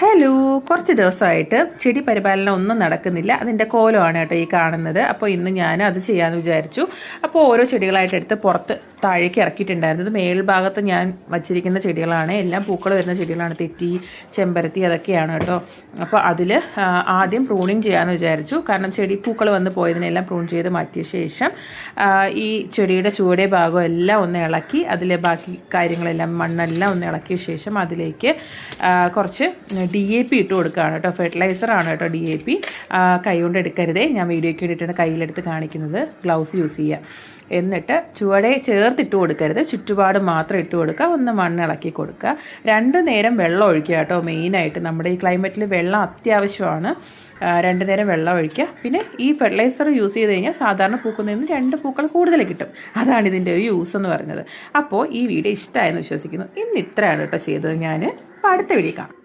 Hello കുറച്ച് ദിവസമായിട്ട് ചെടി പരിപാലനം ഒന്നും നടക്കുന്നില്ല. അതിന്റെ കോലമാണ് കേട്ടോ ഈ കാണുന്നത്. അപ്പോൾ ഇന്ന് ഞാൻ അത് ചെയ്യാമെന്ന് വിചാരിച്ചു. അപ്പോൾ ഓരോ ചെടികളായിട്ട് എടുത്ത് പുറത്ത് താഴേക്ക് ഇറക്കിയിട്ടുണ്ടായിരുന്നത് മേൽഭാഗത്ത് ഞാൻ വച്ചിരിക്കുന്ന ചെടികളാണ്. എല്ലാം പൂക്കൾ വരുന്ന ചെടികളാണ്. തെറ്റി ചെമ്പരത്തി അതൊക്കെയാണ് കേട്ടോ. അപ്പോൾ അതിൽ ആദ്യം പ്രൂണിങ് ചെയ്യാമെന്ന് വിചാരിച്ചു. കാരണം ചെടി പൂക്കൾ വന്ന് പോയതിനെല്ലാം പ്രൂൺ ചെയ്ത് മാറ്റിയ ശേഷം ഈ ചെടിയുടെ ചുവടെ ഭാഗം എല്ലാം ഒന്ന് ഇളക്കി അതിലെ ബാക്കി കാര്യങ്ങളെല്ലാം മണ്ണെല്ലാം ഒന്ന് ഇളക്കിയ ശേഷം അതിലേക്ക് കുറച്ച് ഡി എ പി ഇട്ട് കൊടുക്കുകയാണ് കേട്ടോ. ഫെർട്ടിലൈസറാണ് കേട്ടോ ഡി എ പി കൈ കൊണ്ട് എടുക്കരുതേ. ഞാൻ വീഡിയോയ്ക്ക് വേണ്ടിയിട്ടാണ് കയ്യിലെടുത്ത് കാണിക്കുന്നത്. ഗ്ലൗസ് യൂസ് ചെയ്യുക. എന്നിട്ട് ചുവടെ ചേർത്തിട്ട് കൊടുക്കരുത്. ചുറ്റുപാട് മാത്രം ഇട്ട് കൊടുക്കുക. ഒന്ന് മണ്ണ് ഇളക്കി കൊടുക്കുക. രണ്ട് നേരം വെള്ളം ഒഴിക്കുക കേട്ടോ. മെയിനായിട്ട് നമ്മുടെ ഈ ക്ലൈമറ്റിൽ വെള്ളം അത്യാവശ്യമാണ്. രണ്ട് നേരം വെള്ളം ഒഴിക്കുക. പിന്നെ ഈ ഫെർട്ടിലൈസർ യൂസ് ചെയ്ത് കഴിഞ്ഞാൽ സാധാരണ പൂക്കുന്നതിൽ നിന്ന് രണ്ട് പൂക്കൾ കൂടുതൽ കിട്ടും. അതാണ് ഇതിന്റെ ഒരു യൂസ് എന്ന് പറഞ്ഞത് അപ്പോൾ ഈ വീഡിയോ ഇഷ്ടമായെന്ന് വിശ്വസിക്കുന്നു. ഇന്ന് ഇത്രയാണ് കേട്ടോ ചെയ്തത്. ഞാൻ അടുത്ത വീഡിയോ കാണാം.